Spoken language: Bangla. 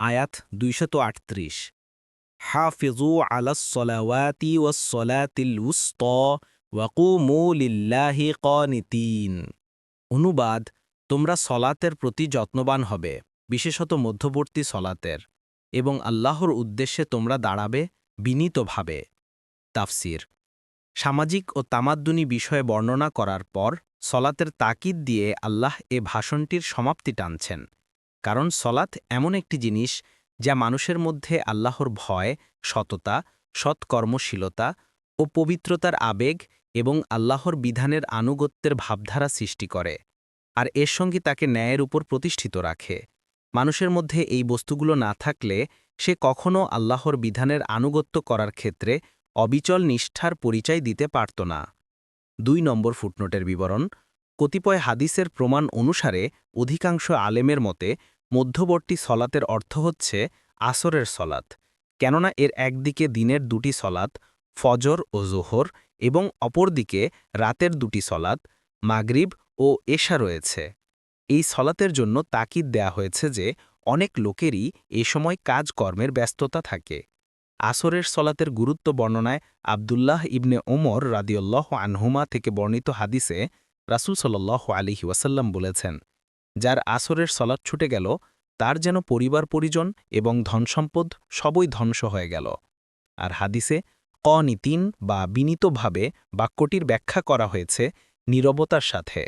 আয়াত দুইশত আটত্রিশ। হাফিজু আলাসলাওয়াতি ওয়াসলাতিল উস্ত ওয়াকুমু লিল্লাহি কনিতিন অনুবাদ, তোমরা সলাতের প্রতি যত্নবান হবে, বিশেষত মধ্যবর্তী সলাতের, এবং আল্লাহর উদ্দেশ্যে তোমরা দাঁড়াবে, বিনীতভাবে। তাফসির, সামাজিক ও তামাদ্দুনি বিষয়ে বর্ণনা করার পর সলাতের তাকিদ দিয়ে আল্লাহ এ ভাষণটির সমাপ্তি টানছেন। কারণ সলাত এমন একটি জিনিস যা মানুষের মধ্যে আল্লাহর ভয়, সততা, সৎকর্মশীলতা ও পবিত্রতার আবেগ এবং আল্লাহর বিধানের আনুগত্যের ভাবধারা সৃষ্টি করে আর এর সঙ্গে তাকে ন্যায়ের উপর প্রতিষ্ঠিত রাখে। মানুষের মধ্যে এই বস্তুগুলো না থাকলে সে কখনও আল্লাহর বিধানের আনুগত্য করার ক্ষেত্রে অবিচল নিষ্ঠার পরিচয় দিতে পারত না। দুই নম্বর ফুটনোটের বিবরণ কতিপয় হাদিসের প্রমাণ অনুসারে, অধিকাংশ আলেমের মতে, মধ্যবর্তী সলাতের অর্থ হচ্ছে আসরের সলাত কেননা এর একদিকে দিনের দুটি সলাত ফজর ও জোহর, এবং অপরদিকে রাতের দুটি সলাত মাগরিব ও এশা রয়েছে। এই সলাতের জন্য তাকিদ দেয়া হয়েছে যে, অনেক লোকেরই এ সময় কাজকর্মের ব্যস্ততা থাকে। আসরের সলাতের গুরুত্ব বর্ণনায় আবদুল্লাহ ইবনে ওমর রাদিউল্লাহ আনহুমা থেকে বর্ণিত হাদিসে রাসুল সাল্লাহ আলিহি ওয়াসাল্লাম বলেছেন, যার আসরের সলাৎ ছুটে গেল, তার যেন পরিবার পরিজন এবং ধনসম্পদ সবই ধ্বংস হয়ে গেল। আর হাদিসে অনীতিন বা বিনীতভাবে বাক্যটির ব্যাখ্যা করা হয়েছে নীরবতার সাথে।